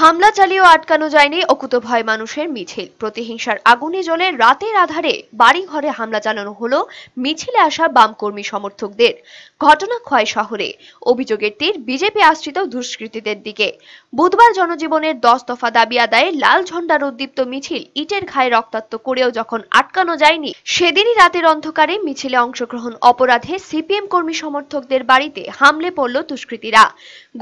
হামলা চালিয়েও আটকানো যায়নি অকুতভয় মানুষের মিছিল। প্রতিহিংসার আগুনে জ্বলে রাতের আধারে বাড়ি ঘরে হামলা চালানো হলো মিছিলে আসা বাম কর্মী সমর্থকদের। ঘটনা খোয়াই শহরে। অভিযোগের তীর বিজেপি আশ্রিত দুষ্কৃতীদের দিকে। বুধবার জনজীবনের দশ দফা দাবি আদায়ে লাল ঝন্ডার উদ্দীপ্ত মিছিল ইটের ঘায়ে রক্তাক্ত করেও যখন আটকানো যায়নি, সেদিনই রাতের অন্ধকারে মিছিলে অংশগ্রহণ অপরাধে সিপিএম কর্মী সমর্থকদের বাড়িতে হামলে পড়ল দুষ্কৃতীরা।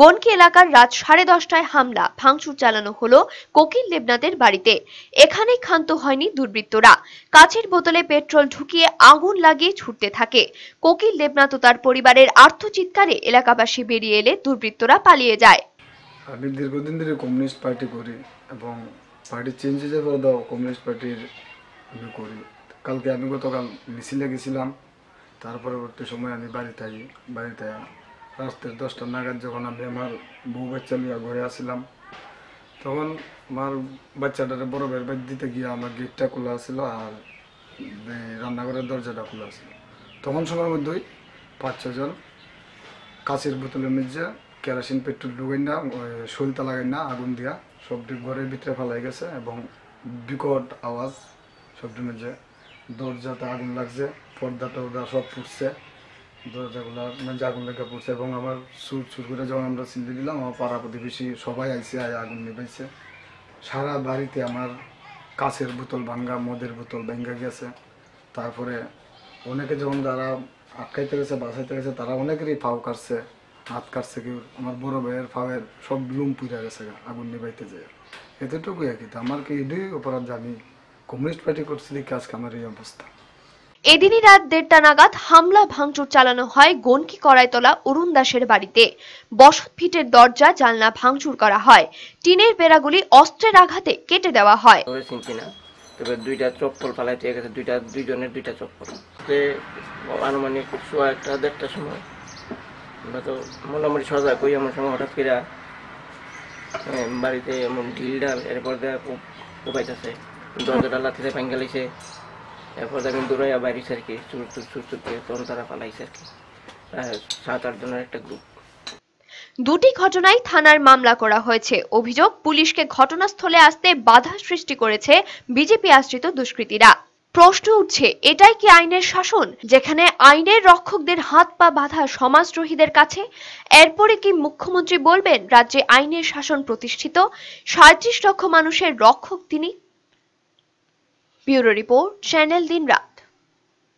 গনকি এলাকার রাত সাড়ে দশটায় হামলা, ভাঙচুর চালানো হলো কোকিল দেবনাথের বাড়িতে। এখানে ক্ষান্ত হয়নি দুর্বৃত্তরা। কাছের বোতলে পেট্রোল ঢুকিয়ে আগুন লাগিয়ে ছুটতে থাকে। কোকিল দেবনাথ ও তার পরিবারের আর্থচিৎকারে এলাকাবাসী বেরিয়ে এলে দুর্বৃত্তরা পালিয়ে যায়। আমি দীর্ঘদিন ধরে কমিউনিস্ট পার্টি করি এবং পার্টি চেঞ্জ হয়ে যাওয়ার দাও কমিউনিস্ট পার্টির আমি করি। কালকে আমি গতকাল মিছিলে গেছিলাম। তার পরবর্তী সময় আমি বাড়িতে বাড়িতে রাস্তার দশটা নাগাদ যখন আমি আমার বউ বাচ্চা নিয়ে ঘরে আসছিলাম তখন আমার বাচ্চাটারে বড় বের বাইর দিতে গিয়ে আমার গেটটা খোলা ছিল আর রান্নাঘরের দরজাটা খোলা ছিল। তখন সময়ের মধ্যেই পাঁচ ছজন কাঁচের বোতলের মধ্যে কেরোসিন, পেট্রোল ঢুকাই না শৈলতা লাগাই না, আগুন দিয়া সবটি ঘরের ভিতরে ফেলাই গেছে এবং বিকট আওয়াজ সবটির মধ্যে দরজাতে আগুন লাগছে পর্দা টর্দা সব ফুটছে দরজাগুলোর মধ্যে আগুন লেগে পড়ছে এবং আমার সুর সুর করে যখন আমরা চিনতে দিলাম, আমার পাড়া প্রতিবেশী সবাই আইসে আয় আগুন নিবাইছে সারা বাড়িতে আমার কাছের বোতল ভাঙ্গা, মদের বোতল ভেঙ্গা গেছে। তারপরে অনেকে যখন যারা আটকাইতে গেছে, বাঁচাইতে গেছে, তারা অনেকেরই ফাও কাটছে, হাত কাটছে কেউ আমার বড় ভাইয়ের ফাওয়ের সব লুম পুড়ে গেছে আগুন নিবাইতে যায়। এতটুকুই আর কি। আমার কি এটাই অপরাধ আমি কমিউনিস্ট পার্টি করছি দেখি আজকে আমার এই অবস্থা। এদিনই রাত দেড়টা নাগাদ হামলা, ভাঙচুর চালানো হয় গনকি কড়াইতলা অরুণ দাসের বাড়িতে। বসত ফিটের দরজা, জানলা ভাঙচুর করা হয়। টিনের বেড়াগুলি অস্ত্রের আঘাতে কেটে দেওয়া হয়। তবে দুইটা চপ্পল ফালাইতে গেছে, দুইটা, দুইজনের দুইটা চপ্পল। আনুমানিক সোয়া একটা দেড়টার সময়। আমরা তো মোটামুটি সজাগ করি এমন সময় হঠাৎ করে বাড়িতে এমন ঢিল ডাল এরপর দেয়া কোপাইতেছে। দরজাটা লাথিতে ভাঙ্গালিছে এরপর আমি দৌড়াইয়া বাইরেছি আর কি চুর চুর চুর চুর করে তখন তারা পালাইছে আর কি। সাত, আট জনের একটা গ্রুপ দুটি ঘটনায় থানার মামলা করা হয়েছে। অভিযোগ, পুলিশকে ঘটনাস্থলে আসতে বাধা সৃষ্টি করেছে বিজেপি আশ্রিত দুষ্কৃতীরা। প্রশ্ন উঠছে, এটাই কি আইনের শাসন, যেখানে আইনের রক্ষকদের হাত পা বাঁধা সমাজদ্রোহীদের কাছে? এরপরে কি মুখ্যমন্ত্রী বলবেন, রাজ্যে আইনের শাসন প্রতিষ্ঠিত? সাঁত্রিশ লক্ষ মানুষের রক্ষক তিনি? ब्यूरो रिपोर्ट चैनल दिन रात।